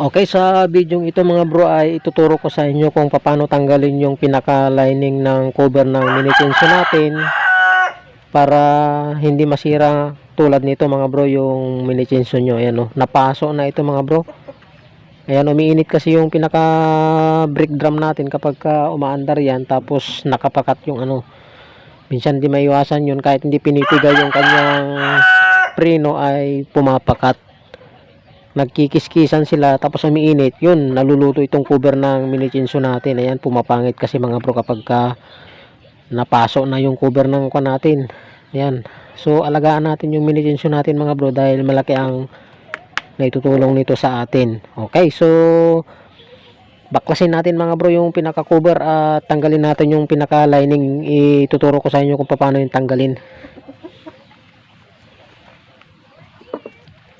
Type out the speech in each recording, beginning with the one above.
Okay, sa video ito mga bro ay ituturo ko sa inyo kung paano tanggalin yung pinaka-lining ng cover ng mini chainsaw natin para hindi masira tulad nito mga bro yung mini chainsaw nyo. Ayan o, napaso na ito mga bro. Ayan, umiinit kasi yung pinaka brake drum natin kapag ka umaandar yan tapos nakapakat yung ano. Minsan di maiwasan yun kahit hindi pinipigay yung kanyang preno ay pumapakat nagkikiskisan sila tapos umiinit. Yun naluluto itong cover ng mini chinso natin. Ayan pumapangit kasi mga bro kapag ka napaso na yung cover ng kwa natin. Ayan. So alagaan natin yung mini chinso natin mga bro dahil malaki ang naitutulong nito sa atin. Okay so baklasin natin mga bro yung pinaka cover at tanggalin natin yung pinaka lining ituturo ko sa inyo kung paano yung tanggalin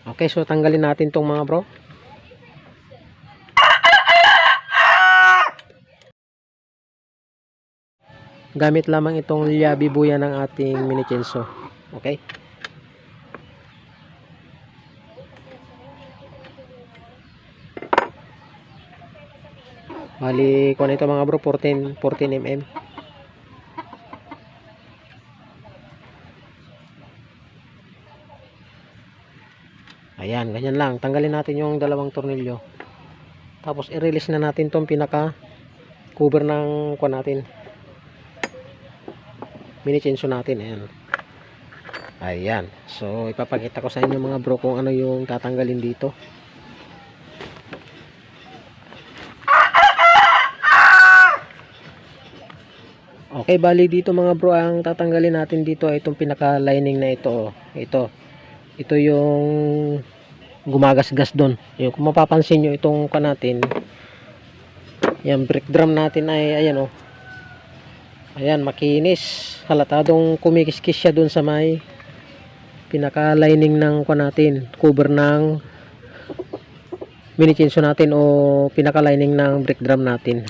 Okay, so tanggalin natin tong mga bro. Gamit lamang itong liabi buya ng ating mini chainsaw. Okay? Bali, kung ito mga bro, 14, 14 mm. Ayan, ganyan lang. Tanggalin natin yung dalawang tornilyo. Tapos i-release na natin tong pinaka cover ng kuha natin. Mini chainsaw natin. Ayan. Ayan. So, ipapakita ko sa inyo mga bro kung ano yung tatanggalin dito. Okay, bali dito mga bro, ang tatanggalin natin dito ay itong pinaka-lining na ito. Ito ito yung gumagasgas doon. Yung kung mapapansin nyo itong ka natin yan brake drum natin ay ayan o oh. ayan makinis. Halatadong kumikiskis siya doon sa may pinaka lining ng ka natin cover ng mini chainsaw natin o pinaka lining ng brake drum natin.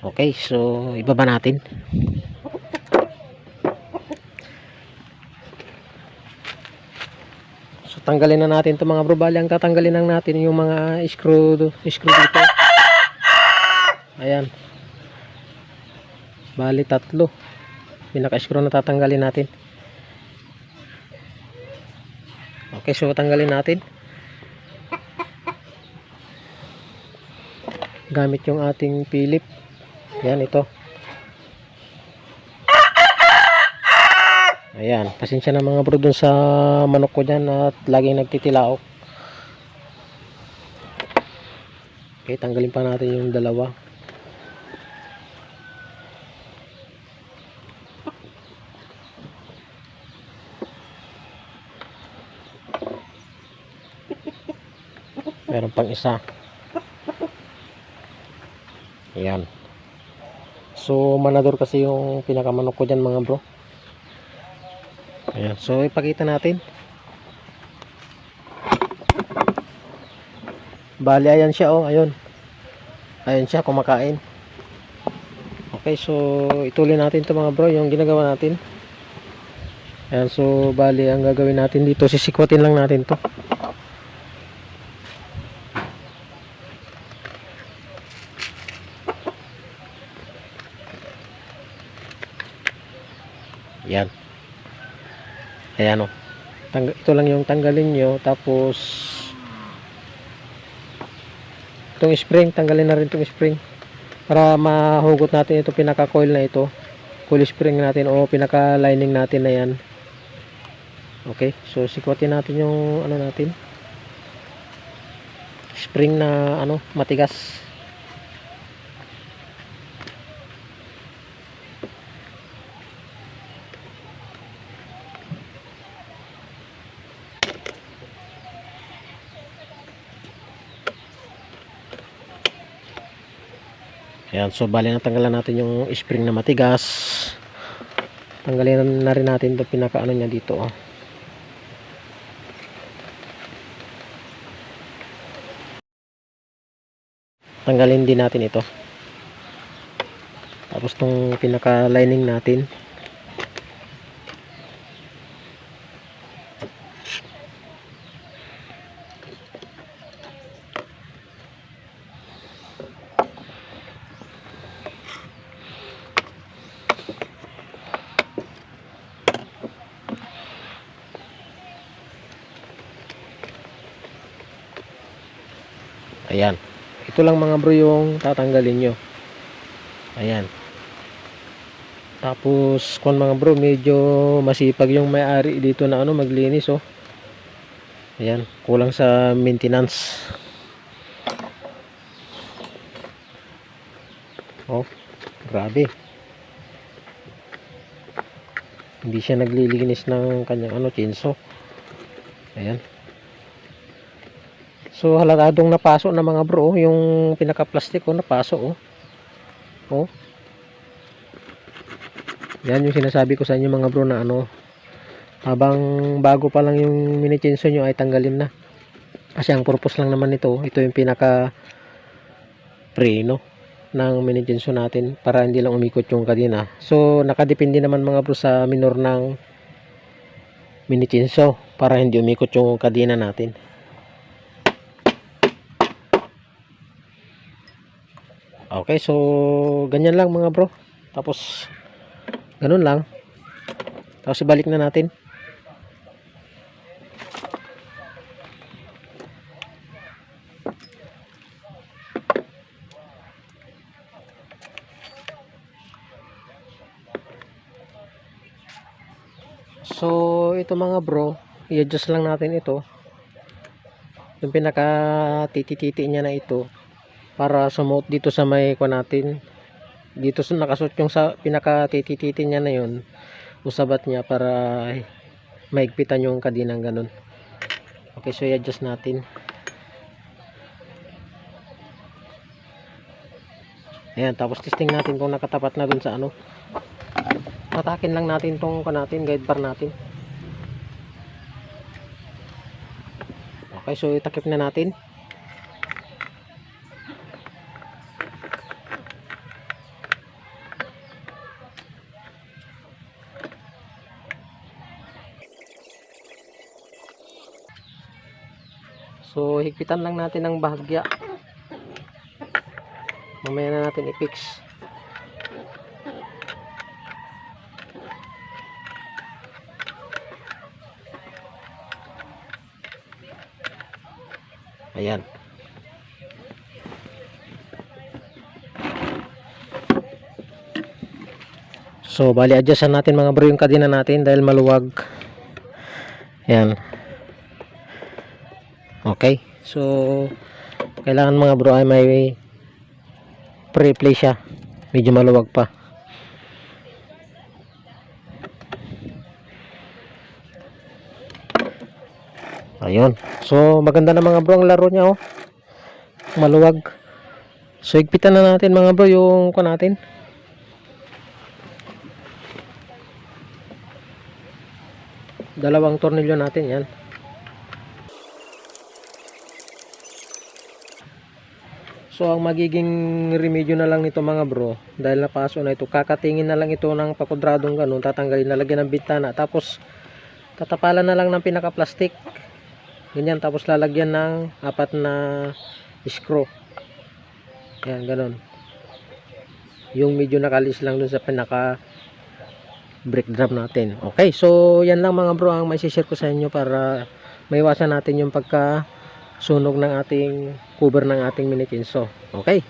Okay so ibaba natin So tanggalin na natin 'to mga bro. Bali ang tatanggalin lang natin yung mga screw screw dito. Ayan. Bali tatlo. Pinaka-screw na tatanggalin natin. Okay, so tanggalin natin. Gamit yung ating Philip. Yan ito. Ayan, pasensya na mga bro dun sa manok ko dyan at laging nagtitilaok. Okay, tanggalin pa natin yung dalawa. Meron pang isa. Ayan. So, manador kasi yung pinakamanok ko dyan mga bro. Ayan. So, ipakita natin. Bali, ayan siya, oh. Ayun. Ayan siya, kumakain. Okay, so, ituloy natin to mga bro, yung ginagawa natin. Ayan, so, bali, ang gagawin natin dito, sisikwatin lang natin to. Yan. Ayan o. Tang ito lang yung tanggalin nyo. Tapos, itong spring, tanggalin na rin itong spring. Para mahugot natin ito pinaka-coil na ito. Coil spring natin o pinaka-lining natin na yan. Okay. So, sikwatin natin yung ano natin. Spring na ano, matigas. Ayan, so bali natanggalan natin yung spring na matigas. Tanggalin na rin natin 'tong pinakaano niya dito, oh. Tanggalin din natin ito. Tapos tong pinaka lining natin. Ayan. Ito lang mga bro yung tatanggalin nyo. Ayan. Tapos, kung mga bro, medyo masipag yung may-ari dito na ano, maglinis, oh. Ayan, kulang sa maintenance. Oh, grabe. Hindi siya naglilinis ng kanyang ano, chinso. Ayan. So, halatadong napaso na mga bro, oh, yung pinaka-plastic, oh, napaso, oh. Oh. Yan yung sinasabi ko sa inyo mga bro na ano, habang bago pa lang yung minichinso nyo ay tanggalin na. Kasi ang purpose lang naman nito, ito yung pinaka preno ng minichinso natin para hindi lang umikot yung kadena. So, nakadepende naman mga bro sa minor ng minichinso para hindi umikot yung kadena natin. Okay, so ganyan lang mga bro. Tapos ganun lang. Tapos ibalik na natin. So, ito mga bro, i-adjust lang natin ito. Yung pinaka titi-titi niya na ito para sumuot dito sa may ko natin. Dito sa nakasuot yung sa pinaka titi-titi niya na yun. Usabat niya para maigpitan yung kadinang ganun. Okay, so i-adjust natin. Ayan, tapos testing natin kung nakatapat na dun sa ano. Tatakin lang natin tong ka natin, guide bar natin. Okay, so itakip na natin. So, higpitan lang natin ang bahagya. Mamaya na natin i-fix. Ayan. So, bali adjustan natin mga bro yung kadena natin dahil maluwag. Ayan. Okay. So, kailangan mga bro ay may pre-play siya. Medyo maluwag pa. Ayun. So, maganda na mga bro ang laro niya, oh. Maluwag. So, higpitan na natin mga bro yung ko natin. Dalawang tornilyo natin yan. So, ang magiging remedyo na lang nito mga bro, dahil napaso na ito, kakatingin na lang ito ng pakudradong ganun, tatanggalin, lalagyan ng bintana, tapos tatapalan na lang ng pinaka-plastic. Ganyan, tapos lalagyan ng apat na screw. Yan, ganun. Yung medyo nakalis lang dun sa pinaka brake drum natin. Okay, so yan lang mga bro ang may share ko sa inyo para maiwasan natin yung pagka sunog ng ating cover ng ating mini chainsaw. Okay.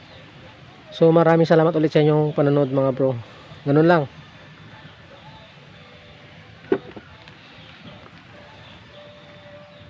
So maraming salamat ulit sa inyong panonood mga bro. Ganun lang.